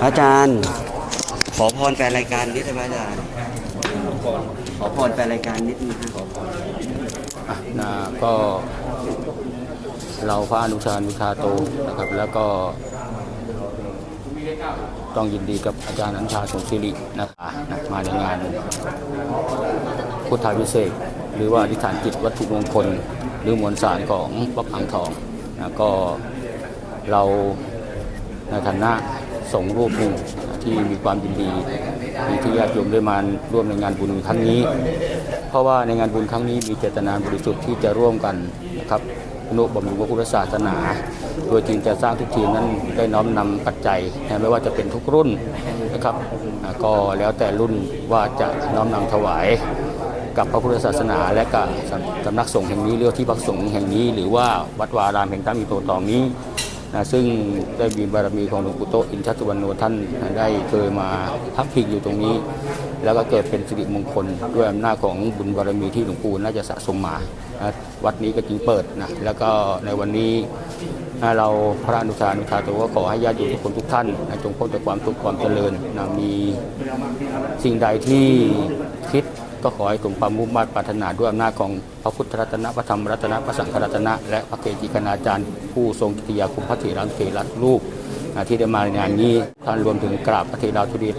พระอาจารย์ ขอพรแฟนรายการนิดได้ไหมอาจารย์ขอพรแฟนรายการนิดนึงนะขอพรอะนะก็เราพระอนุชานุชาโตนะครับ แล้วก็ต้องยินดีกับอาจารย์อนุชาสงศิรินะครับนะมาในงานพุทธาวิเศษ หรือว่าอธิษฐานจิตวัตถุมงคล รือมวลสารของวัดอ่างทองนะก็เราในฐานะสงรูปหนึ่งที่มีความยินดีที่ญาติโยมได้มาร่วมในงานบุญครั้งนี้ เพราะว่าในงานบุญครั้งนี้มีเจตนาบริสุทธิ์ที่จะร่วมกันนะครับนุบำรุงพระพุทธศาสนา โดยจึงจะสร้างทุกทีมนั้นได้น้อมนำปัจจัยนะไม่ว่าจะเป็นทุกรุ่นนะครับ ก็แล้วแต่รุ่นว่าจะน้อมนำถวาย กับพระพุทธศาสนา และกับสำสำนักสงฆ์แห่งนี้เรียกที่พักสงฆ์แห่งนี้ หรือว่าวัดวารามแห่งธรรมอิโตตองนี้นะซึ่งได้มีบารมีของหลวงปู่โตอินทสุวรรณโนท่านได้เคยมาพักพิงอยู่ตรงนี้ แล้วก็เกิดเป็นสิริมงคลด้วยอำนาจของบุญบารมีที่หลวงปู่น่าจะสะสมมานะวัดนี้ก็จึงเปิดนะแล้วก็ในวันนี้เราพระอนุชานุชาโตก็ขอให้ญาติโยมทุกคนทุกท่านจงพ้นจากความทุกข์ความเจริญนะมีสิ่งใดที่คิด ก็ขอให้สมความมุ่งมั่นปรารถนาด้วยอำนาจของพระพุทธรัตนะพระธรรมรัตนะพระสังฆรัตนะ และพระเกจิคณาจารย์ ผู้ทรงกิติยาคุณพระเถรังเถรัตลูกที่ได้มาในงานนี้ท่านรวมถึงกราบพระเทราธุริ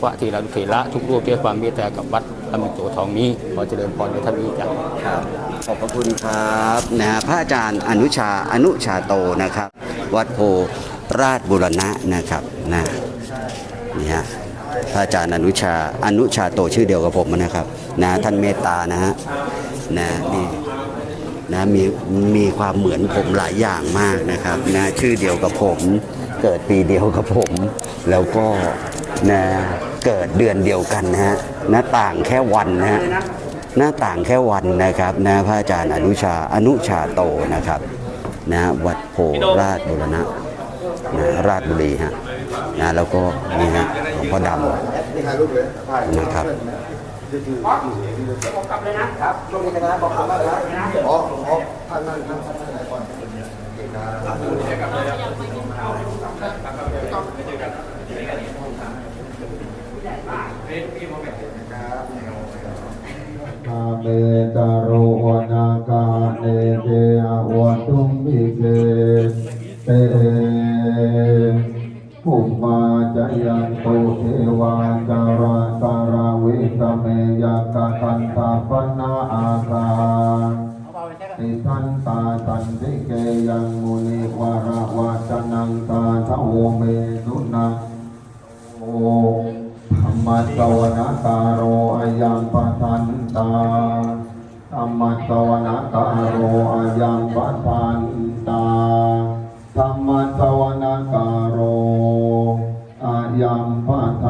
พระเทราธุเถระทุกรูปที่ให้ความเมตตากับวัดอมิโตทองนี้ขอเจริญพรในท่านนี้จ้ะครับขอบพระคุณครับนะฮะพระอาจารย์อนุชาอนุชาโตนะครับ วัดโพราชบุรณะนะครับนะนี่ฮะ พระอาจารย์อนุชา อนุชาโตชื่อเดียวกับผมนะครับนะท่านเมตตานะฮะนะนี่นะมีมีความเหมือนผมหลายอย่างมากนะครับนะชื่อเดียวกับผม เกิดปีเดียวกับผม แล้วก็นะเกิดเดือนเดียวกันนะฮะหน้าต่างแค่วันนะฮะหน้าต่างแค่วันนะครับนะพระอาจารย์อนุชาอนุชาโตนะครับนะวัดโพราชบุรณะนะราชบุรีฮะ นะแล้วก็นี่ฮะหลวงพ่อดำนะครับอาเมตาโรวนากาเนเจอวันตุมพิเกเต ยกตันตาปนาอาสาติสันตาตันติเกยังมุนิวารวาจันังตาทวเมตุนาโอธรรมสวนาตาโรอยังปัสันตาธรรมสวนาตาโรอยังปัสันตาธรรมสวนาตาโรอยังปัสั